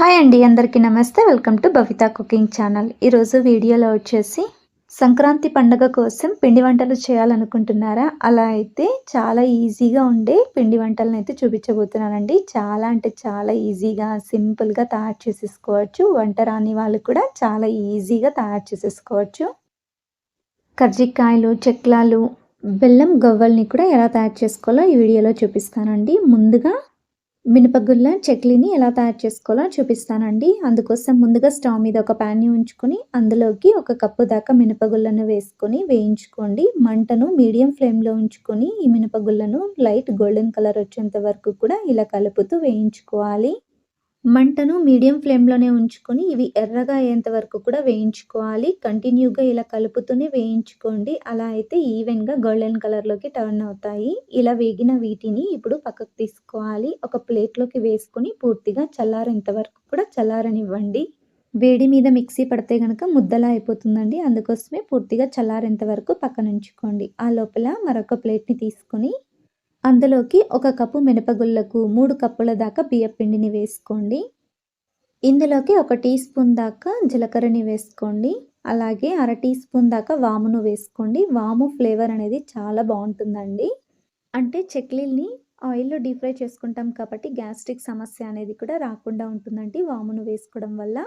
Hi అండి అందరికీ నమస్తే. Welcome to Bhavitha cooking channel. ఈరోజు వీడియోలో వచ్చేసి సంక్రాంతి పండుగ కోసం పిండి వంటలు చేయాలనుకుంటున్నారా? అలా అయితే చాలా ఈజీగా ఉండే పిండి వంటలను అయితే చూపించబోతున్నానండి. చాలా అంటే చాలా ఈజీగా సింపుల్గా తయారు చేసేసుకోవచ్చు. వంట రాని వాళ్ళు కూడా చాలా ఈజీగా తయారు చేసేసుకోవచ్చు. కర్జికాయలు చెక్లాలు బెల్లం గవ్వల్ని కూడా ఎలా తయారు చేసుకోవాలో ఈ వీడియోలో చూపిస్తానండి. ముందుగా మినపగుళ్ళ చక్లీని ఎలా తయారు చేసుకోవాలో చూపిస్తానండి. అందుకోసం ముందుగా స్టవ్ మీద ఒక ప్యాన్ని ఉంచుకొని అందులోకి ఒక కప్పు దాకా మినపగుళ్ళను వేసుకొని వేయించుకోండి. మంటను మీడియం ఫ్లేమ్లో ఉంచుకొని ఈ మినపగుళ్ళను లైట్ గోల్డెన్ కలర్ వచ్చేంత వరకు కూడా ఇలా కలుపుతూ వేయించుకోవాలి. మంటను మీడియం ఫ్లేమ్లోనే ఉంచుకొని ఇవి ఎర్రగా అయ్యేంత వరకు కూడా వేయించుకోవాలి. కంటిన్యూగా ఇలా కలుపుతూనే వేయించుకోండి. అలా అయితే ఈవెన్గా గోల్డెన్ కలర్లోకి టర్న్ అవుతాయి. ఇలా వేగిన వీటిని ఇప్పుడు పక్కకు తీసుకోవాలి. ఒక ప్లేట్లోకి వేసుకొని పూర్తిగా చల్లారేంత వరకు కూడా చల్లారనివ్వండి. వేడి మీద మిక్సీ పడితే కనుక ముద్దలా అయిపోతుందండి. అందుకోసమే పూర్తిగా చల్లారేంత వరకు పక్కన ఉంచుకోండి ఆ లోపల మరొక ప్లేట్ని తీసుకొని అందులోకి ఒక కప్పు మినపగుళ్ళకు మూడు కప్పుల దాకా బియ్యపిండిని వేసుకోండి. ఇందులోకి ఒక టీ స్పూన్ దాకా జీలకర్రని వేసుకోండి. అలాగే అర టీ స్పూన్ దాకా వామును వేసుకోండి. వాము ఫ్లేవర్ అనేది చాలా బాగుంటుందండి. అంటే చెక్లీల్ని ఆయిల్లో డీప్ ఫ్రై చేసుకుంటాం కాబట్టి గ్యాస్ట్రిక్ సమస్య అనేది కూడా రాకుండా ఉంటుందండి వామును వేసుకోవడం వల్ల.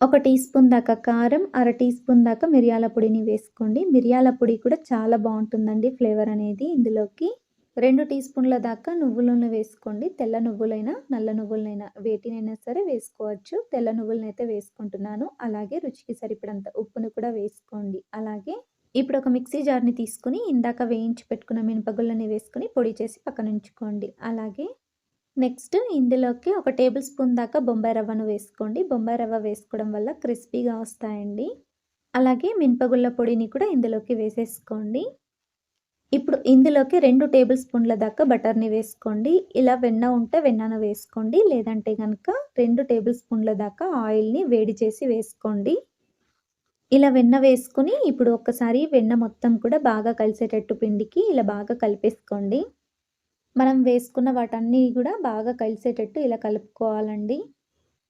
ఒక టీ స్పూన్ దాకా కారం అర టీ స్పూన్ దాకా మిరియాల పొడిని వేసుకోండి. మిరియాల పొడి కూడా చాలా బాగుంటుందండి ఫ్లేవర్ అనేది ఇందులోకి. రెండు టీ స్పూన్ల దాకా నువ్వుల నూనె వేసుకోండి. తెల్ల నువ్వులైనా నల్ల నువ్వులైనా వేటినైనా సరే వేసుకోవచ్చు. తెల్ల నువ్వులను అయితే వేసుకుంటున్నాను. అలాగే రుచికి సరిపడంత ఉప్పును కూడా వేసుకోండి. అలాగే ఇప్పుడు ఒక మిక్సీ జార్ని తీసుకుని ఇందాక వేయించి పెట్టుకున్న మినపగుళ్ళని వేసుకుని పొడి చేసి పక్కన ఉంచుకోండి. అలాగే నెక్స్ట్ ఇందులోకి ఒక టేబుల్ స్పూన్ దాకా బొంబాయి రవ్వను వేసుకోండి. బొంబాయి రవ్వ వేసుకోవడం వల్ల క్రిస్పీగా వస్తాయండి. అలాగే మినపగుళ్ళ పొడిని కూడా ఇందులోకి వేసేసుకోండి. ఇప్పుడు ఇందులోకి రెండు టేబుల్ స్పూన్ల దాకా బటర్ని వేసుకోండి. ఇలా వెన్న ఉంటే వెన్నను వేసుకోండి. లేదంటే కనుక రెండు టేబుల్ స్పూన్ల దాకా ఆయిల్ని వేడి చేసి వేసుకోండి. ఇలా వెన్న వేసుకుని ఇప్పుడు ఒక్కసారి వెన్న మొత్తం కూడా బాగా కలిసేటట్టు పిండికి ఇలా బాగా కలిపేసుకోండి. మనం వేసుకున్న వాటన్నీ కూడా బాగా కలిసేటట్టు ఇలా కలుపుకోవాలండి.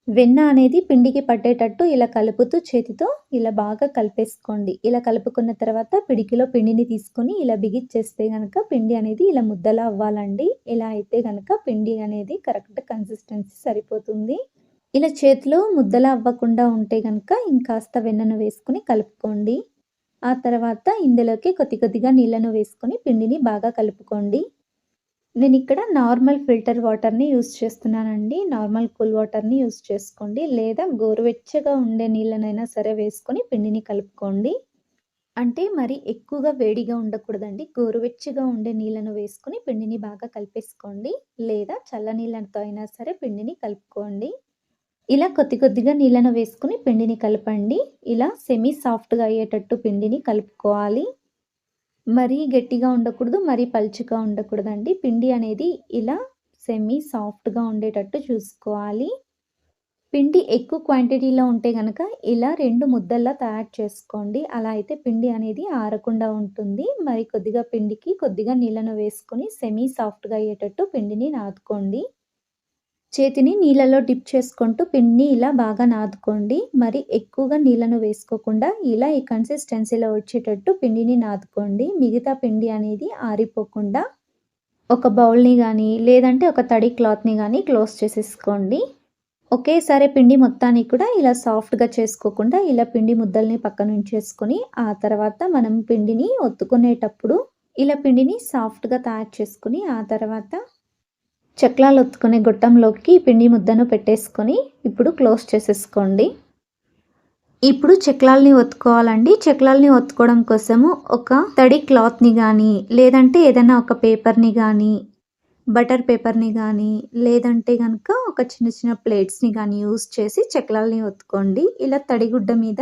వెన్న అనేది పిండికి పట్టేటట్టు ఇలా కలుపుతూ చేతితో ఇలా బాగా కలిపేసుకోండి. ఇలా కలుపుకున్న తర్వాత పిడికిలో పిండిని తీసుకొని ఇలా బిగిచ్చేస్తే కనుక పిండి అనేది ఇలా ముద్దలా అవ్వాలండి. ఇలా అయితే కనుక పిండి అనేది కరెక్ట్ కన్సిస్టెన్సీ సరిపోతుంది. ఇలా చేతిలో ముద్దలా అవ్వకుండా ఉంటే కనుక ఇంకాస్త వెన్నను వేసుకుని కలుపుకోండి. ఆ తర్వాత ఇందులోకి కొద్ది కొద్దిగా నీళ్ళను వేసుకొని పిండిని బాగా కలుపుకోండి. నేను ఇక్కడ నార్మల్ ఫిల్టర్ వాటర్ని యూస్ చేస్తున్నానండి. నార్మల్ కూల్ వాటర్ని యూస్ చేసుకోండి. లేదా గోరువెచ్చగా ఉండే నీళ్ళనైనా సరే వేసుకొని పిండిని కలుపుకోండి. అంటే మరి ఎక్కువగా వేడిగా ఉండకూడదండి. గోరువెచ్చగా ఉండే నీళ్ళను వేసుకొని పిండిని బాగా కలిపేసుకోండి. లేదా చల్ల నీళ్ళతో అయినా సరే పిండిని కలుపుకోండి. ఇలా కొద్ది కొద్దిగా నీళ్ళను వేసుకుని పిండిని కలపండి. ఇలా సెమీ సాఫ్ట్గా అయ్యేటట్టు పిండిని కలుపుకోవాలి. మరీ గట్టిగా ఉండకూడదు మరీ పలుచగా ఉండకూడదండి. పిండి అనేది ఇలా సెమీ సాఫ్ట్గా ఉండేటట్టు చూసుకోవాలి. పిండి ఎక్కువ క్వాంటిటీలో ఉంటే కనుక ఇలా రెండు ముద్దల్లా తయారు చేసుకోండి. అలా అయితే పిండి అనేది ఆరకుండా ఉంటుంది. మరి కొద్దిగా పిండికి కొద్దిగా నీళ్ళను వేసుకొని సెమీ సాఫ్ట్గా అయ్యేటట్టు పిండిని నాదుకోండి. చేతిని నీళ్ళలో డిప్ చేసుకుంటూ పిండిని ఇలా బాగా నాదుకోండి. మరి ఎక్కువగా నీళ్ళను వేసుకోకుండా ఇలా ఈ కన్సిస్టెన్సీలో వచ్చేటట్టు పిండిని నాదుకోండి. మిగతా పిండి అనేది ఆరిపోకుండా ఒక బౌల్ని కానీ లేదంటే ఒక తడి క్లాత్ని కానీ క్లోజ్ చేసేసుకోండి. ఒకేసారి పిండి మొత్తాన్ని కూడా ఇలా సాఫ్ట్గా చేసుకోకుండా ఇలా పిండి ముద్దల్ని పక్కన ఉంచేసుకొని ఆ తర్వాత మనం పిండిని ఒత్తుకునేటప్పుడు ఇలా పిండిని సాఫ్ట్గా తయారు చేసుకుని ఆ తర్వాత చెక్లాలు ఒత్తుకునే గొట్టంలోకి పిండి ముద్దను పెట్టేసుకొని ఇప్పుడు క్లోజ్ చేసేసుకోండి. ఇప్పుడు చక్రాలని ఒత్తుకోవాలండి. చెక్లాల్ని ఒత్తుకోవడం కోసము ఒక తడి క్లాత్ని కానీ లేదంటే ఏదైనా ఒక పేపర్ని కానీ బటర్ పేపర్ని కానీ లేదంటే కనుక ఒక చిన్న చిన్న ప్లేట్స్ని కానీ యూస్ చేసి చెక్లాల్ని ఒత్తుకోండి. ఇలా తడిగుడ్డ మీద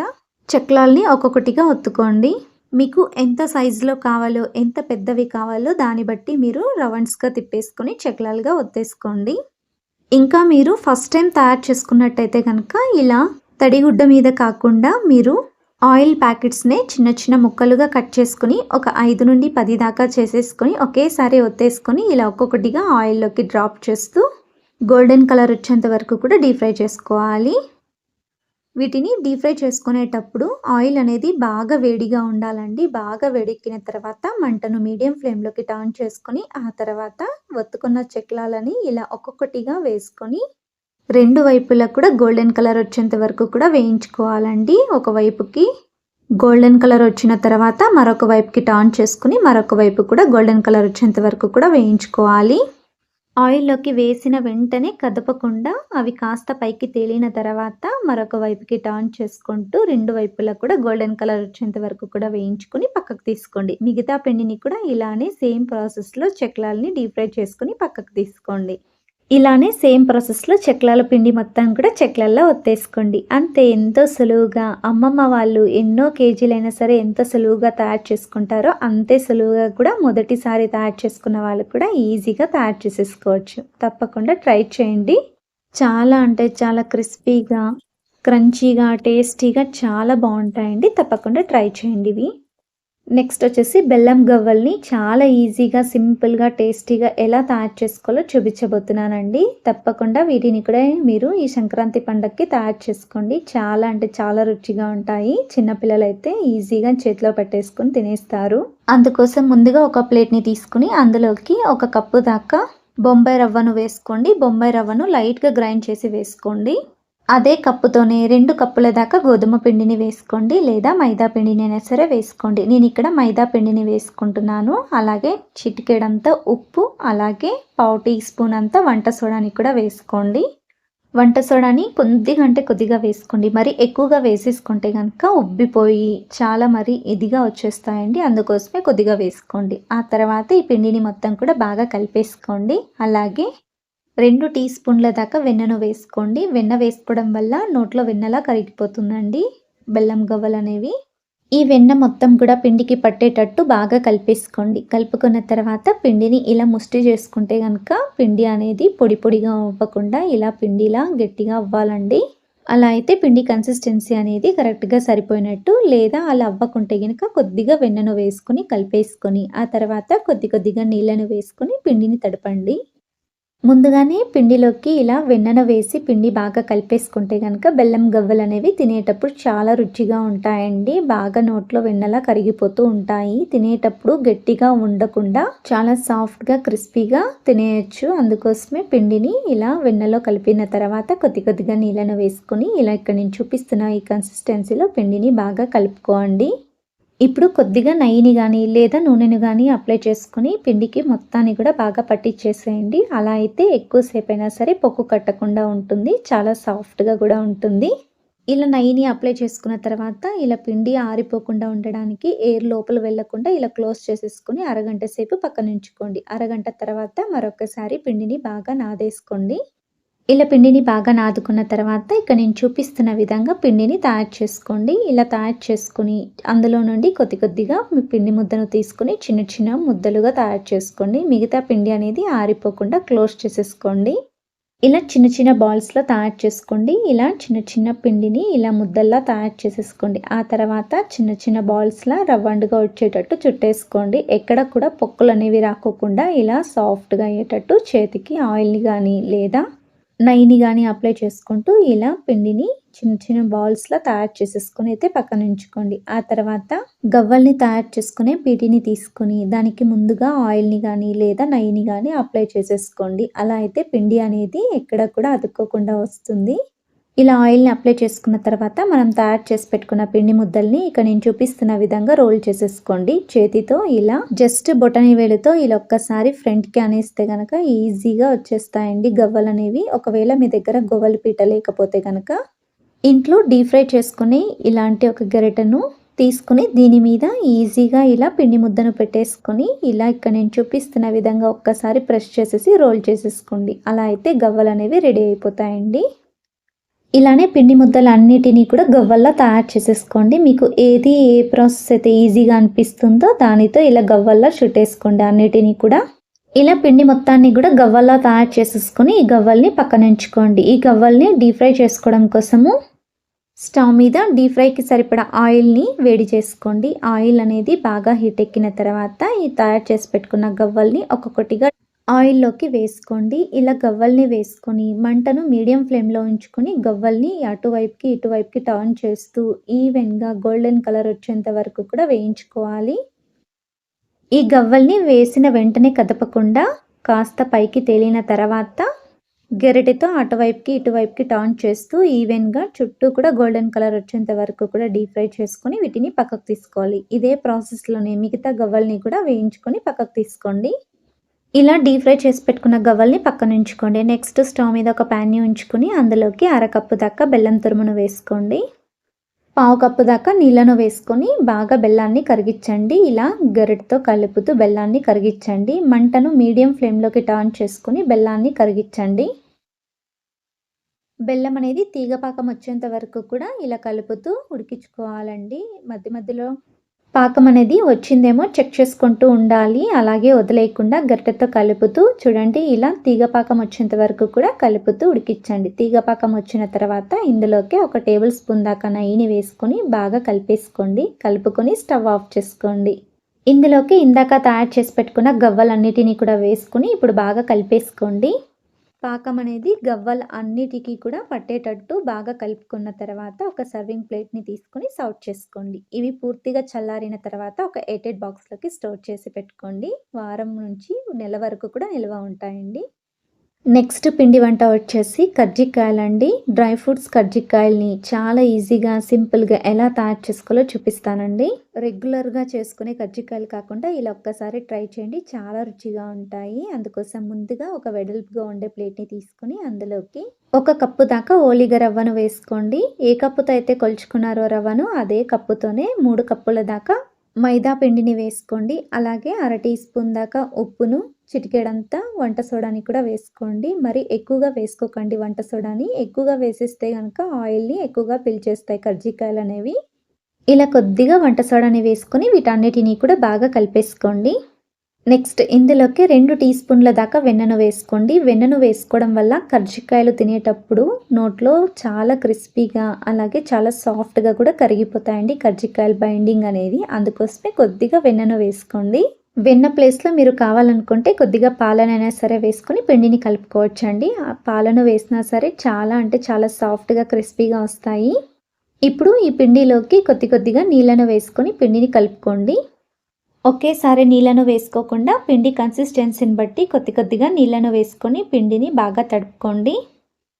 చెక్లాల్ని ఒక్కొక్కటిగా ఒత్తుకోండి. మీకు ఎంత సైజులో కావాలో ఎంత పెద్దవి కావాలో దాన్ని బట్టి మీరు రౌండ్స్గా తిప్పేసుకొని చెక్లాలుగా ఒత్తేసుకోండి. ఇంకా మీరు ఫస్ట్ టైం తయారు చేసుకున్నట్టయితే కనుక ఇలా తడిగుడ్డ మీద కాకుండా మీరు ఆయిల్ ప్యాకెట్స్ని చిన్న చిన్న ముక్కలుగా కట్ చేసుకుని ఒక ఐదు నుండి పది దాకా చేసేసుకొని ఒకేసారి ఒత్తేసుకొని ఇలా ఒక్కొక్కటిగా ఆయిల్లోకి డ్రాప్ చేస్తూ గోల్డెన్ కలర్ వచ్చేంత వరకు కూడా డీప్ ఫ్రై చేసుకోవాలి. వీటిని డీప్ ఫ్రై చేసుకునేటప్పుడు ఆయిల్ అనేది బాగా వేడిగా ఉండాలండి. బాగా వేడెక్కిన తర్వాత మంటను మీడియం ఫ్లేమ్లోకి టర్న్ చేసుకొని ఆ తర్వాత ఒత్తుకున్న చెక్లాలని ఇలా ఒక్కొక్కటిగా వేసుకొని రెండు వైపులా కూడా గోల్డెన్ కలర్ వచ్చేంత వరకు కూడా వేయించుకోవాలండి. ఒకవైపుకి గోల్డెన్ కలర్ వచ్చిన తర్వాత మరొక వైపుకి టర్న్ చేసుకుని మరొక వైపు కూడా గోల్డెన్ కలర్ వచ్చేంత వరకు కూడా వేయించుకోవాలి. ఆయిల్లోకి వేసిన వెంటనే కదపకుండా అవి కాస్త పైకి తేలిన తర్వాత మరొక వైపుకి టర్న్ చేసుకుంటూ రెండు వైపులా కూడా గోల్డెన్ కలర్ వచ్చేంత వరకు కూడా వేయించుకుని పక్కకు తీసుకోండి. మిగతా పిండిని కూడా ఇలానే సేమ్ ప్రాసెస్లో చెక్లాలని డీప్ ఫ్రై చేసుకుని పక్కకు తీసుకోండి. ఇలానే సేమ్ ప్రాసెస్లో చెక్లాల పిండి మొత్తం కూడా చెక్లల్లో ఒత్తేసుకోండి. అంతే ఎంతో సులువుగా. అమ్మమ్మ వాళ్ళు ఎన్నో కేజీలైనా సరే ఎంత సులువుగా తయారు చేసుకుంటారో అంతే సులువుగా కూడా మొదటిసారి తయారు చేసుకున్న వాళ్ళు కూడా ఈజీగా తయారు చేసేసుకోవచ్చు. తప్పకుండా ట్రై చేయండి. చాలా అంటే చాలా క్రిస్పీగా క్రంచీగా టేస్టీగా చాలా బాగుంటాయండి. తప్పకుండా ట్రై చేయండి ఇవి. నెక్స్ట్ వచ్చేసి బెల్లం గవ్వల్ని చాలా ఈజీగా సింపుల్గా టేస్టీగా ఎలా తయారు చేసుకోవాలో చూపించబోతున్నానండి. తప్పకుండా వీటిని కూడా మీరు ఈ సంక్రాంతి పండగకి తయారు చేసుకోండి. చాలా అంటే చాలా రుచిగా ఉంటాయి. చిన్నపిల్లలు అయితే ఈజీగా చేతిలో పెట్టేసుకొని తినేస్తారు. అందుకోసం ముందుగా ఒక ప్లేట్ని తీసుకుని అందులోకి ఒక కప్పు దాకా బొంబాయి రవ్వను వేసుకోండి. బొంబాయి రవ్వను లైట్గా గ్రైండ్ చేసి వేసుకోండి. అదే కప్పుతోనే రెండు కప్పుల దాకా గోధుమ పిండిని వేసుకోండి లేదా మైదా పిండినైనా సరే వేసుకోండి. నేను ఇక్కడ మైదా పిండిని వేసుకుంటున్నాను. అలాగే చిటికెడంతా ఉప్పు అలాగే పావు టీ స్పూన్ అంతా వంట సోడాని కూడా వేసుకోండి. వంట సోడాని కొద్దిగా అంటే కొద్దిగా వేసుకోండి. మరి ఎక్కువగా వేసేసుకుంటే కనుక ఉబ్బిపోయి చాలా మరి ఇదిగా వచ్చేస్తాయండి. అందుకోసమే కొద్దిగా వేసుకోండి. ఆ తర్వాత ఈ పిండిని మొత్తం కూడా బాగా కలిపేసుకోండి. అలాగే రెండు టీ స్పూన్ల దాకా వెన్నను వేసుకోండి. వెన్న వేసుకోవడం వల్ల నోట్లో వెన్నలా కరిగిపోతుందండి. బెల్లం గవ్వలు అనేవి. ఈ వెన్న మొత్తం కూడా పిండికి పట్టేటట్టు బాగా కలిపేసుకోండి. కలుపుకున్న తర్వాత పిండిని ఇలా ముష్టి చేసుకుంటే కనుక పిండి అనేది పొడి పొడిగా అవ్వకుండా ఇలా పిండిలా గట్టిగా అవ్వాలండి. అలా అయితే పిండి కన్సిస్టెన్సీ అనేది కరెక్ట్గా సరిపోయినట్టు లేదా అలా అవ్వకుంటే కనుక కొద్దిగా వెన్నను వేసుకుని కలిపేసుకొని ఆ తర్వాత కొద్ది కొద్దిగా నీళ్ళను వేసుకొని పిండిని తడపండి. ముందుగానే పిండిలోకి ఇలా వెన్నన వేసి పిండి బాగా కలిపేసుకుంటే కనుక బెల్లం గవ్వలు అనేవి తినేటప్పుడు చాలా రుచిగా ఉంటాయండి. బాగా నోట్లో వెన్నలా కరిగిపోతూ ఉంటాయి. తినేటప్పుడు గట్టిగా ఉండకుండా చాలా సాఫ్ట్గా క్రిస్పీగా తినేయచ్చు. అందుకోసమే పిండిని ఇలా వెన్నలో కలిపిన తర్వాత కొద్ది కొద్దిగా నీళ్ళను వేసుకొని ఇలా ఇక్కడ నేను చూపిస్తున్న ఈ కన్సిస్టెన్సీలో పిండిని బాగా కలుపుకోండి. ఇప్పుడు కొద్దిగా నెయ్యిని కానీ లేదా నూనెను కానీ అప్లై చేసుకుని పిండికి మొత్తాన్ని కూడా బాగా పట్టించేసేయండి అలా అయితే ఎక్కువసేపు అయినా సరే పొక్కు కట్టకుండా ఉంటుంది. చాలా సాఫ్ట్గా కూడా ఉంటుంది. ఇలా నెయ్యిని అప్లై చేసుకున్న తర్వాత ఇలా పిండి ఆరిపోకుండా ఉండడానికి ఎయిర్ లోపల వెళ్ళకుండా ఇలా క్లోజ్ చేసేసుకుని అరగంట సేపు పక్కనుంచుకోండి అరగంట తర్వాత మరొకసారి పిండిని బాగా నాదేసుకోండి. ఇలా పిండిని బాగా నాదుకున్న తర్వాత ఇక్కడ నేను చూపిస్తున్న విధంగా పిండిని తయారు చేసుకోండి. ఇలా తయారు చేసుకుని అందులో నుండి కొద్ది కొద్దిగా మీ పిండి ముద్దను తీసుకుని చిన్న చిన్న ముద్దలుగా తయారు చేసుకోండి. మిగతా పిండి అనేది ఆరిపోకుండా క్లోజ్ చేసేసుకోండి. ఇలా చిన్న చిన్న బాల్స్లో తయారు చేసుకోండి. ఇలా చిన్న చిన్న పిండిని ఇలా ముద్దల్లా తయారు చేసేసుకోండి. ఆ తర్వాత చిన్న చిన్న బాల్స్లా రవ్వండుగా వచ్చేటట్టు చుట్టేసుకోండి. ఎక్కడ కూడా పొక్కులు అనేవి రాకోకుండా ఇలా సాఫ్ట్గా అయ్యేటట్టు చేతికి ఆయిల్ని కానీ లేదా నైని కానీ అప్లై చేసుకుంటూ ఇలా పిండిని చిన్న చిన్న బాల్స్లా తయారు చేసేసుకొని అయితే పక్కన ఉంచుకోండి. ఆ తర్వాత గవ్వల్ని తయారు చేసుకునే పీటిని తీసుకొని దానికి ముందుగా ఆయిల్ని కానీ లేదా నైని కానీ అప్లై చేసేసుకోండి. అలా అయితే పిండి అనేది ఎక్కడ కూడా అతుక్కోకుండా వస్తుంది. ఇలా ఆయిల్ని అప్లై చేసుకున్న తర్వాత మనం తయారు చేసి పెట్టుకున్న పిండి ముద్దల్ని ఇక్కడ నేను చూపిస్తున్న విధంగా రోల్ చేసేసుకోండి. చేతితో ఇలా జస్ట్ బొటని వేలుతో ఇలా ఒక్కసారి ఫ్రంట్కి అనేస్తే కనుక ఈజీగా వచ్చేస్తాయండి గవ్వలు అనేవి. ఒకవేళ మీ దగ్గర గవ్వలు పీట లేకపోతే కనుక ఇంట్లో డీప్ ఫ్రై చేసుకుని ఇలాంటి ఒక గరిటెను తీసుకుని దీని మీద ఈజీగా ఇలా పిండి ముద్దను పెట్టేసుకొని ఇలా ఇక్కడ నేను చూపిస్తున్న విధంగా ఒక్కసారి ప్రెస్ చేసేసి రోల్ చేసేసుకోండి. అలా అయితే గవ్వలు అనేవి రెడీ అయిపోతాయండి. ఇలానే పిండి ముద్దలు అన్నిటినీ కూడా గవ్వల్లా తయారు చేసేసుకోండి. మీకు ఏది ఏ ప్రాసెస్ అయితే ఈజీగా అనిపిస్తుందో దానితో ఇలా గవ్వల్లా చుట్టేసుకోండి అన్నిటినీ కూడా. ఇలా పిండి మొత్తాన్ని కూడా గవ్వల్లా తయారు చేసేసుకొని ఈ గవ్వల్ని పక్కన ఉంచుకోండి. ఈ గవ్వల్ని డీప్ ఫ్రై చేసుకోవడం కోసము స్టవ్ మీద డీప్ ఫ్రైకి సరిపడా ఆయిల్ని వేడి చేసుకోండి. ఆయిల్ అనేది బాగా హీట్ ఎక్కిన తర్వాత ఈ తయారు చేసి పెట్టుకున్న గవ్వల్ని ఒక్కొక్కటిగా ఆయిల్‌లోకి వేసుకోండి. ఇలా గవ్వల్ని వేసుకొని మంటను మీడియం ఫ్లేమ్‌లో ఉంచుకొని గవ్వల్ని అటువైపుకి, ఇటువైపుకి టర్న్ చేస్తూ ఈవెన్‌గా గోల్డెన్ కలర్ వచ్చేంత వరకు కూడా వేయించుకోవాలి. ఈ గవ్వల్ని వేసిన వెంటనే కదపకుండా కాస్త పైకి తేలిన తర్వాత గెరటితో అటువైపుకి, ఇటువైపుకి టర్న్ చేస్తూ ఈవెన్‌గా చుట్టూ కూడా గోల్డెన్ కలర్ వచ్చేంత వరకు కూడా డీప్ ఫ్రై చేసుకొని వీటిని పక్కకు తీసుకోవాలి. ఇదే ప్రాసెస్‌లోనే మిగతా గవ్వల్ని కూడా వేయించుకొని పక్కకు తీసుకోండి. ఇలా డీప్ ఫ్రై చేసి పెట్టుకున్న గవ్వల్ని పక్కనుంచుకోండి. నెక్స్ట్ స్టవ్ మీద ఒక ప్యాన్‌ని ఉంచుకొని అందులోకి అరకప్పు దాకా బెల్లం తురుమును వేసుకోండి. పావు కప్పు దాకా నీళ్ళను వేసుకొని బాగా బెల్లాన్ని కరిగించండి. ఇలా గరిటతో కలుపుతూ బెల్లాన్ని కరిగించండి. మంటను మీడియం ఫ్లేమ్‌లోకి టర్న్ చేసుకొని బెల్లాన్ని కరిగించండి. బెల్లం అనేది తీగపాకం వచ్చేంత వరకు కూడా ఇలా కలుపుతూ ఉడికించుకోవాలండి. మధ్య మధ్యలో పాకం అనేది వచ్చిందేమో చెక్ చేసుకుంటూ ఉండాలి. అలాగే వదిలేయకుండా గరిటెతో కలుపుతూ చూడండి ఇలా తీగ పాకం వచ్చేంత వరకు కూడా కలుపుతూ ఉడికించండి. తీగ పాకం వచ్చిన తర్వాత ఇందులోకి ఒక టేబుల్ స్పూన్ దాకా నెయ్యిని వేసుకొని బాగా కలిపేసుకోండి. కలుపుకొని స్టవ్ ఆఫ్ చేసుకోండి. ఇందులోకి ఇందాక తయారు చేసి పెట్టుకున్న గవ్వలన్నిటినీ కూడా వేసుకొని ఇప్పుడు బాగా కలిపేసుకోండి. పాకం అనేది గవ్వల అన్నిటికీ కూడా పట్టేటట్టు బాగా కలుపుకున్న తర్వాత ఒక సర్వింగ్ ప్లేట్‌ని తీసుకొని సర్వ్ చేసుకోండి. ఇవి పూర్తిగా చల్లారిన తర్వాత ఒక ఎయిటెడ్ బాక్స్‌లోకి స్టోర్ చేసి పెట్టుకోండి. వారం నుంచి నెల వరకు కూడా నిల్వ ఉంటాయండి. నెక్స్ట్ పిండి వంట వచ్చేసి కజ్జికాయలండి. డ్రై ఫ్రూట్స్ కజ్జికాయల్ని చాలా ఈజీగా, సింపుల్‌గా ఎలా తయారు చేసుకోవాలో చూపిస్తానండి. రెగ్యులర్‌గా చేసుకునే కజ్జికాయలు కాకుండా ఇలా ఒక్కసారి ట్రై చేయండి. చాలా రుచిగా ఉంటాయి. అందుకోసం ముందుగా ఒక వెడల్పుగా ఉండే ప్లేట్‌ని తీసుకొని అందులోకి ఒక కప్పు దాకా ఓలిగ రవ్వను వేసుకోండి. ఏ కప్పుతో అయితే కొలుచుకున్నారో రవ్వను అదే కప్పుతోనే మూడు కప్పుల దాకా మైదా పిండిని వేసుకోండి. అలాగే అర టీ స్పూన్ దాకా ఉప్పును, చిటికేడంతా వంట సోడాని కూడా వేసుకోండి. మరి ఎక్కువగా వేసుకోకండి వంట సోడాని. ఎక్కువగా వేసేస్తే కనుక ఆయిల్‌ని ఎక్కువగా పిల్చేస్తాయి కర్జికాయలు అనేవి ఇలా కొద్దిగా వంట సోడాని వేసుకొని వీటన్నిటిని కూడా బాగా కలిపేసుకోండి. నెక్స్ట్ ఇందులోకి రెండు టీ స్పూన్ల దాకా వెన్నను వేసుకోండి. వెన్నను వేసుకోవడం వల్ల కర్జికాయలు తినేటప్పుడు నోట్లో చాలా క్రిస్పీగా అలాగే చాలా సాఫ్ట్‌గా కూడా కరిగిపోతాయండి కర్జికాయలు బైండింగ్ అనేది. అందుకోసమే కొద్దిగా వెన్నను వేసుకోండి. వెన్న ప్లేస్‌లో మీరు కావాలనుకుంటే కొద్దిగా పాలనైనా సరే వేసుకొని పిండిని కలుపుకోవచ్చండి. ఆ పాలను వేసినా సరే చాలా అంటే చాలా సాఫ్ట్‌గా, క్రిస్పీగా వస్తాయి. ఇప్పుడు ఈ పిండిలోకి కొద్ది కొద్దిగా నీళ్ళను వేసుకొని పిండిని కలుపుకోండి. ఒకేసారి నీళ్ళను వేసుకోకుండా పిండి కన్సిస్టెన్సీని బట్టి కొద్ది కొద్దిగా నీళ్ళను వేసుకొని పిండిని బాగా తడుపుకోండి.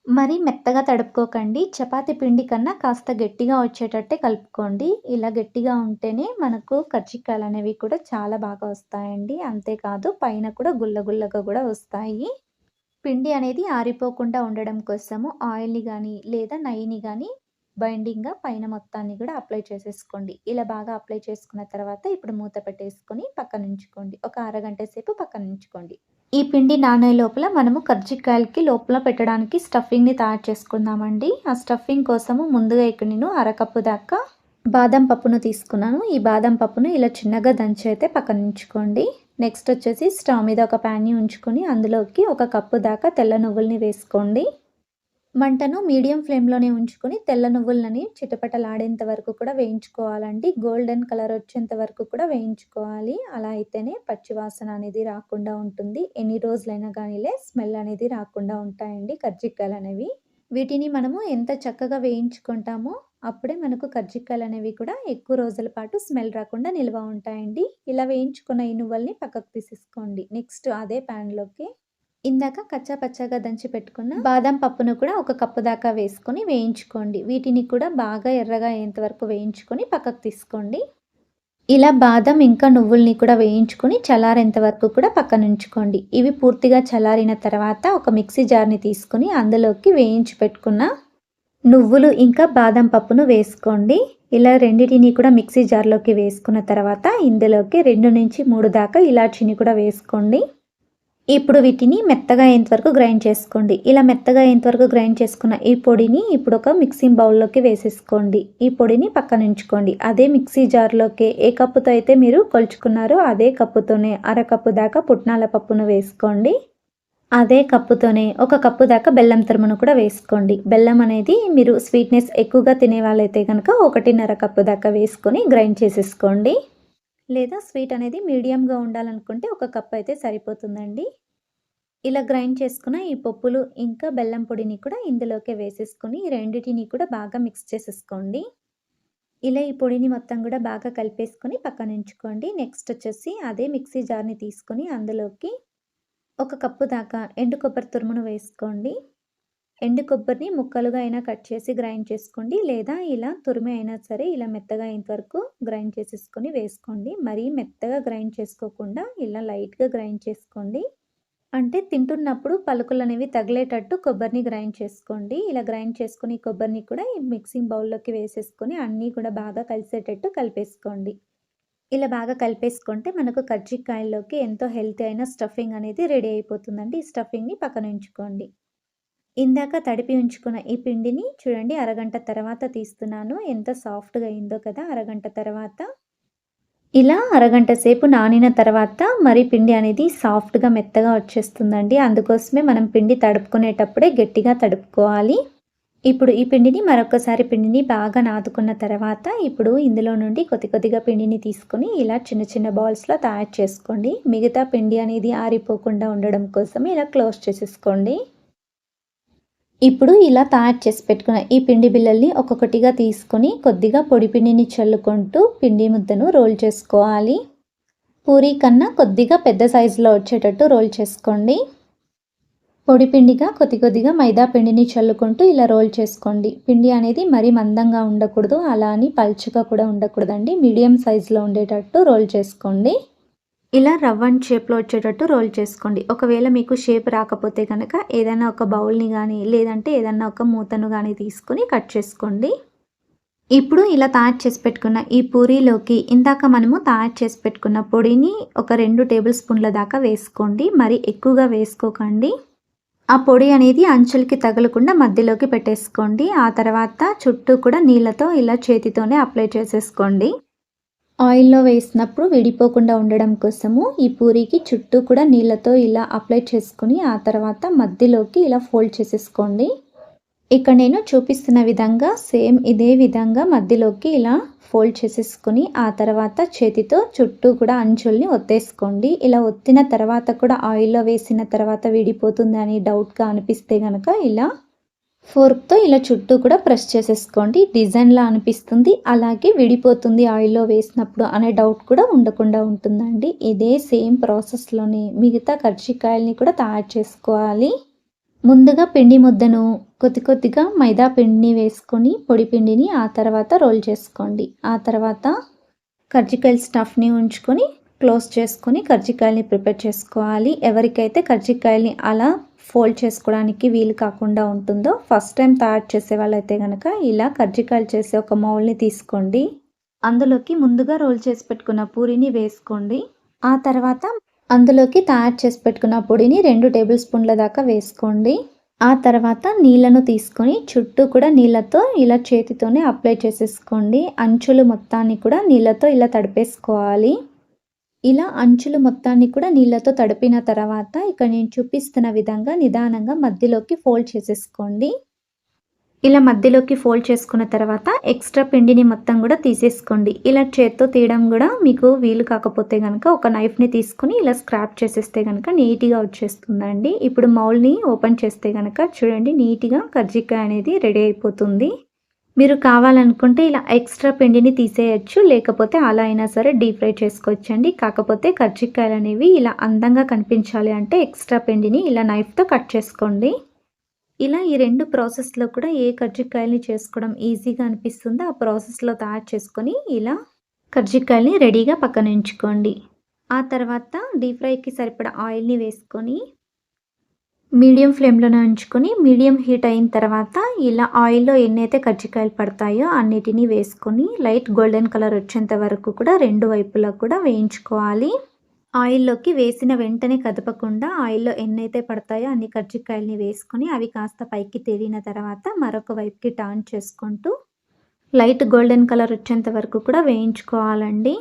మరీ మెత్తగా తడుపుకోకండి. చపాతీ పిండి కన్నా కాస్త గట్టిగా వచ్చేటట్టే కలుపుకోండి. ఇలా గట్టిగా ఉంటేనే మనకు కజ్జికాయలనేవి కూడా చాలా బాగా వస్తాయండి. అంతేకాదు పైన కూడా గుల్లగుల్లగా కూడా వస్తాయి. పిండి అనేది ఆరిపోకుండా ఉండడం కోసము ఆయిల్‌ని కానీ లేదా నైని కానీ బైండింగ్‌గా పైన మొత్తాన్ని కూడా అప్లై చేసేసుకోండి. ఇలా బాగా అప్లై చేసుకున్న తర్వాత ఇప్పుడు మూత పెట్టేసుకొని పక్కనుంచుకోండి. ఒక అరగంట సేపు పక్కనుంచుకోండి. ఈ పిండి నానే లోపల మనము కజ్జికాయలకి లోపల పెట్టడానికి స్టఫింగ్‌ని తయారు చేసుకుందామండి. ఆ స్టఫింగ్ కోసము ముందుగా ఇక్కడ నేను అరకప్పు దాకా బాదం పప్పును తీసుకున్నాను. ఈ బాదం పప్పును ఇలా చిన్నగా దంచి అయితే పక్కనుంచుకోండి. నెక్స్ట్ వచ్చేసి స్టవ్ మీద ఒక ప్యాన్‌ని ఉంచుకొని అందులోకి ఒక కప్పు దాకా తెల్ల నువ్వుల్ని వేసుకోండి. మంటను మీడియం ఫ్లేమ్‌లోనే ఉంచుకొని తెల్ల నువ్వులని చిటపటలాడేంత వరకు కూడా వేయించుకోవాలండి. గోల్డెన్ కలర్ వచ్చేంత వరకు కూడా వేయించుకోవాలి. అలా అయితేనే పచ్చివాసన అనేది రాకుండా ఉంటుంది. ఎన్ని రోజులైనా కానీలే స్మెల్ అనేది రాకుండా ఉంటాయండి కజ్జికాయలనేవి. వీటిని మనము ఎంత చక్కగా వేయించుకుంటామో అప్పుడే మనకు కజ్జికాయలనేవి కూడా ఎక్కువ రోజుల పాటు స్మెల్ రాకుండా నిల్వ ఉంటాయండి. ఇలా వేయించుకున్న ఈ నువ్వుల్ని పక్కకు తీసేసుకోండి. నెక్స్ట్ అదే ప్యాన్‌లోకి ఇందాక కచ్చా పచ్చాగా దంచి పెట్టుకున్న బాదం పప్పును కూడా ఒక కప్పు దాకా వేసుకొని వేయించుకోండి. వీటిని కూడా బాగా ఎర్రగా అయ్యేంత వరకు వేయించుకొని పక్కకు తీసుకోండి. ఇలా బాదం ఇంకా నువ్వుల్ని కూడా వేయించుకొని చల్లారేంత వరకు కూడా పక్కనుంచుకోండి. ఇవి పూర్తిగా చల్లారిన తర్వాత ఒక మిక్సీ జార్‌ని తీసుకొని అందులోకి వేయించి పెట్టుకున్న నువ్వులు ఇంకా బాదం పప్పును వేసుకోండి. ఇలా రెండిటిని కూడా మిక్సీ జార్‌లోకి వేసుకున్న తర్వాత ఇందులోకి 2-3 దాకా ఇలాచీని కూడా వేసుకోండి. ఇప్పుడు వీటిని మెత్తగా అయ్యేంత వరకు గ్రైండ్ చేసుకోండి. ఇలా మెత్తగా అయ్యేంత వరకు గ్రైండ్ చేసుకున్న ఈ పొడిని ఇప్పుడు ఒక మిక్సింగ్ బౌల్‌లోకి వేసేసుకోండి. ఈ పొడిని పక్కన ఉంచుకోండి అదే మిక్సీ జార్‌లోకి ఏ కప్పుతో అయితే మీరు కొలుచుకున్నారో అదే కప్పుతోనే అరకప్పు దాకా పుట్నాల పప్పును వేసుకోండి. అదే కప్పుతోనే ఒక కప్పు దాకా బెల్లం తురుమును కూడా వేసుకోండి. బెల్లం అనేది మీరు స్వీట్‌నెస్ ఎక్కువగా తినే వాళ్ళైతే కనుక ఒకటిన్నర కప్పు దాకా వేసుకొని గ్రైండ్ చేసేసుకోండి. లేదా స్వీట్ అనేది మీడియంగా ఉండాలనుకుంటే ఒక కప్ అయితే సరిపోతుందండి. ఇలా గ్రైండ్ చేసుకున్న ఈ పప్పులు ఇంకా బెల్లం పొడిని కూడా ఇందులోకి వేసేసుకొని ఈ రెండింటిని కూడా బాగా మిక్స్ చేసేసుకోండి. ఇలా ఈ పొడిని మొత్తం కూడా బాగా కలిపేసుకొని పక్కన ఉంచుకోండి. నెక్స్ట్ వచ్చేసి అదే మిక్సీ జార్ని తీసుకొని అందులోకి ఒక కప్పు దాకా ఎండు కొబ్బరి తురుమును వేసుకోండి. ఎండు కొబ్బరిని ముక్కలుగా అయినా కట్ చేసి గ్రైండ్ చేసుకోండి. లేదా ఇలా తురిమి అయినా సరే ఇలా మెత్తగా అయ్యేంత వరకు గ్రైండ్ చేసేసుకొని వేసుకోండి. మరీ మెత్తగా గ్రైండ్ చేసుకోకుండా ఇలా లైట్గా గ్రైండ్ చేసుకోండి. అంటే తింటున్నప్పుడు పలుకులు అనేవి తగిలేటట్టు కొబ్బరిని గ్రైండ్ చేసుకోండి. ఇలా గ్రైండ్ చేసుకుని కొబ్బరిని కూడా ఈ మిక్సింగ్ బౌల్లోకి వేసేసుకొని అన్నీ కూడా బాగా కలిసేటట్టు కలిపేసుకోండి. ఇలా బాగా కలిపేసుకుంటే మనకు కజ్జికాయల్లోకి ఎంతో హెల్తీ అయిన స్టఫింగ్ అనేది రెడీ అయిపోతుందండి. ఈ స్టఫింగ్ని పక్కన ఉంచుకోండి. ఇందాక తడిపి ఉంచుకున్న ఈ పిండిని చూడండి అరగంట తర్వాత తీస్తున్నాను. ఎంత సాఫ్ట్గా అయిందో కదా అరగంట తర్వాత. ఇలా అరగంట సేపు నానిన తర్వాత మరి పిండి అనేది సాఫ్ట్గా మెత్తగా వచ్చేస్తుందండి. అందుకోసమే మనం పిండి తడుపుకునేటప్పుడే గట్టిగా తడుపుకోవాలి. ఇప్పుడు ఈ పిండిని మరొకసారి పిండిని బాగా నాదుకున్న తర్వాత ఇప్పుడు ఇందులో నుండి కొద్ది కొద్దిగా పిండిని తీసుకొని ఇలా చిన్న చిన్న బాల్స్లో తయారు చేసుకోండి. మిగతా పిండి అనేది ఆరిపోకుండా ఉండడం కోసం ఇలా క్లోజ్ చేసేసుకోండి. ఇప్పుడు ఇలా తయారు చేసి పెట్టుకున్న ఈ పిండి బిళ్ళల్ని ఒక్కొక్కటిగా తీసుకొని కొద్దిగా పొడి పిండిని చల్లుకుంటూ పిండి ముద్దను రోల్ చేసుకోవాలి. పూరీ కన్నా కొద్దిగా పెద్ద సైజులో వచ్చేటట్టు రోల్ చేసుకోండి. పొడి పిండిగా కొద్ది కొద్దిగా మైదా పిండిని చల్లుకుంటూ ఇలా రోల్ చేసుకోండి. పిండి అనేది మరీ మందంగా ఉండకూడదు అలా అని పల్చగా కూడా ఉండకూడదండి. మీడియం సైజులో ఉండేటట్టు రోల్ చేసుకోండి. ఇలా రవ్వన్ షేప్లో వచ్చేటట్టు రోల్ చేసుకోండి. ఒకవేళ మీకు షేప్ రాకపోతే కనుక ఏదైనా ఒక బౌల్ని కానీ లేదంటే ఏదైనా ఒక మూతను కానీ తీసుకొని కట్ చేసుకోండి. ఇప్పుడు ఇలా తయారు చేసి పెట్టుకున్న ఈ పూరీలోకి ఇందాక మనము తయారు చేసి పెట్టుకున్న పొడిని ఒక రెండు టేబుల్ స్పూన్ల దాకా వేసుకోండి. మరి ఎక్కువగా వేసుకోకండి. ఆ పొడి అనేది అంచులకి తగలకుండా మధ్యలోకి పెట్టేసుకోండి. ఆ తర్వాత చుట్టూ కూడా నీళ్ళతో ఇలా చేతితోనే అప్లై చేసేసుకోండి. ఆయిల్లో వేసినప్పుడు విడిపోకుండా ఉండడం కోసము ఈ పూరీకి చుట్టూ కూడా నీళ్ళతో ఇలా అప్లై చేసుకుని ఆ తర్వాత మధ్యలోకి ఇలా ఫోల్డ్ చేసేసుకోండి. ఇక్కడ నేను చూపిస్తున్న విధంగా సేమ్ ఇదే విధంగా మధ్యలోకి ఇలా ఫోల్డ్ చేసేసుకుని ఆ తర్వాత చేతితో చుట్టూ కూడా అంచుల్ని ఒత్తేసుకోండి. ఇలా ఒత్తిన తర్వాత కూడా ఆయిల్లో వేసిన తర్వాత విడిపోతుంది అని డౌట్గా అనిపిస్తే కనుక ఇలా ఫోర్క్తో ఇలా చుట్టూ కూడా ప్రెస్ చేసేసుకోండి. డిజైన్లా అనిపిస్తుంది. అలాగే విడిపోతుంది ఆయిల్లో వేసినప్పుడు అనే డౌట్ కూడా ఉండకుండా ఉంటుందండి. ఇదే సేమ్ ప్రాసెస్లోనే మిగతా కర్జికాయల్ని కూడా తయారు చేసుకోవాలి. ముందుగా పిండి ముద్దను కొద్ది కొద్దిగా మైదా పిండిని వేసుకొని పొడి పిండిని ఆ తర్వాత రోల్ చేసుకోండి. ఆ తర్వాత కర్జికాయల స్టఫ్ని ఉంచుకొని క్లోజ్ చేసుకొని కర్జికాయల్ని ప్రిపేర్ చేసుకోవాలి. ఎవరికైతే కర్జికాయల్ని అలా ఫోల్డ్ చేసుకోవడానికి వీలు కాకుండా ఉంటుందో ఫస్ట్ టైం తయారు చేసే వాళ్ళైతే కనుక ఇలా కర్జికాయలు చేసే ఒక మౌల్ని తీసుకోండి. అందులోకి ముందుగా రోల్ చేసి పెట్టుకున్న పూరిని వేసుకోండి. ఆ తర్వాత అందులోకి తయారు చేసి పెట్టుకున్న పొడిని రెండు టేబుల్ స్పూన్ల దాకా వేసుకోండి. ఆ తర్వాత నీళ్ళను తీసుకొని చుట్టూ కూడా నీళ్ళతో ఇలా చేతితోనే అప్లై చేసేసుకోండి. అంచులు మొత్తాన్ని కూడా నీళ్ళతో ఇలా తడిపేసుకోవాలి. ఇలా అంచులు మొత్తాన్ని కూడా నీళ్ళతో తడిపిన తర్వాత ఇక్కడ నేను చూపిస్తున్న విధంగా నిదానంగా మధ్యలోకి ఫోల్డ్ చేసేసుకోండి. ఇలా మధ్యలోకి ఫోల్డ్ చేసుకున్న తర్వాత ఎక్స్ట్రా పిండిని మొత్తం కూడా తీసేసుకోండి. ఇలా చేత్తో తీయడం కూడా మీకు వీలు కాకపోతే కనుక ఒక నైఫ్ని తీసుకుని ఇలా స్క్రాప్ చేసేస్తే కనుక నీట్గా వచ్చేస్తుందండి. ఇప్పుడు మౌల్ని ఓపెన్ చేస్తే కనుక చూడండి నీట్గా కర్జికాయ అనేది రెడీ అయిపోతుంది. మీరు కావాలనుకుంటే ఇలా ఎక్స్ట్రా పిండిని తీసేయచ్చు లేకపోతే అలా అయినా సరే డీప్ ఫ్రై చేసుకోవచ్చండి. కాకపోతే కజ్జికాయలు అనేవి ఇలా అందంగా కనిపించాలి అంటే ఎక్స్ట్రా పిండిని ఇలా నైఫ్తో కట్ చేసుకోండి. ఇలా ఈ రెండు ప్రాసెస్లో కూడా ఏ కజ్జికాయల్ని చేసుకోవడం ఈజీగా అనిపిస్తుందో ఆ ప్రాసెస్లో తయారు చేసుకొని ఇలా కజ్జికాయల్ని రెడీగా పక్కన ఉంచుకోండి. ఆ తర్వాత డీప్ ఫ్రైకి సరిపడా ఆయిల్ని వేసుకొని మీడియం ఫ్లేమ్లోనే ఉంచుకొని మీడియం హీట్ అయిన తర్వాత ఇలా ఆయిల్లో ఎన్నైతే కజ్జికాయలు పడతాయో అన్నిటినీ వేసుకొని లైట్ గోల్డెన్ కలర్ వచ్చేంత వరకు కూడా రెండు వైపులా కూడా వేయించుకోవాలి. ఆయిల్లోకి వేసిన వెంటనే కదపకుండా ఆయిల్లో ఎన్నైతే పడతాయో అన్ని కజ్జికాయలని వేసుకొని అవి కాస్త పైకి తేలిన తర్వాత మరొక వైపుకి టర్న్ చేసుకుంటూ లైట్ గోల్డెన్ కలర్ వచ్చేంత వరకు కూడా వేయించుకోవాలండి.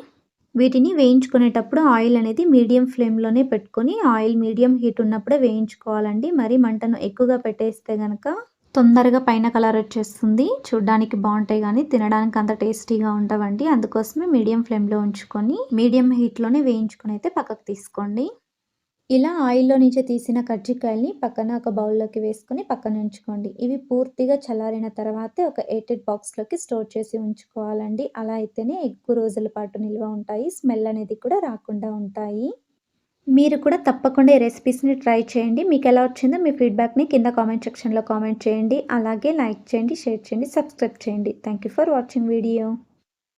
వీటిని వేయించుకునేటప్పుడు ఆయిల్ అనేది మీడియం ఫ్లేమ్లోనే పెట్టుకొని ఆయిల్ మీడియం హీట్ ఉన్నప్పుడే వేయించుకోవాలండి. మరి మంటను ఎక్కువగా పెట్టేస్తే కనుక తొందరగా పైన కలర్ వచ్చేస్తుంది. చూడ్డానికి బాగుంటాయి కానీ తినడానికి అంత టేస్టీగా ఉండవండి. అందుకోసమే మీడియం ఫ్లేమ్లో ఉంచుకొని మీడియం హీట్లోనే వేయించుకొని అయితే పక్కకు తీసుకోండి. ఇలా ఆయిల్‌లో నుంచి తీసిన కజ్జికాయల్ని పక్కన ఒక బౌల్‌లోకి వేసుకొని పక్కన ఉంచుకోండి. ఇవి పూర్తిగా చల్లారిన తర్వాతే ఒక ఎయిటెడ్ బాక్స్‌లోకి స్టోర్ చేసి ఉంచుకోవాలండి. అలా అయితేనే ఎక్కువ రోజుల పాటు నిల్వ ఉంటాయి. స్మెల్ అనేది కూడా రాకుండా ఉంటాయి. మీరు కూడా తప్పకుండా ఈ రెసిపీస్‌ని ట్రై చేయండి. మీకు ఎలా వచ్చిందో మీ ఫీడ్‌బ్యాక్‌ని కింద కామెంట్ సెక్షన్‌లో కామెంట్ చేయండి. అలాగే లైక్ చేయండి, షేర్ చేయండి, సబ్స్క్రైబ్ చేయండి. Thank you for watching video.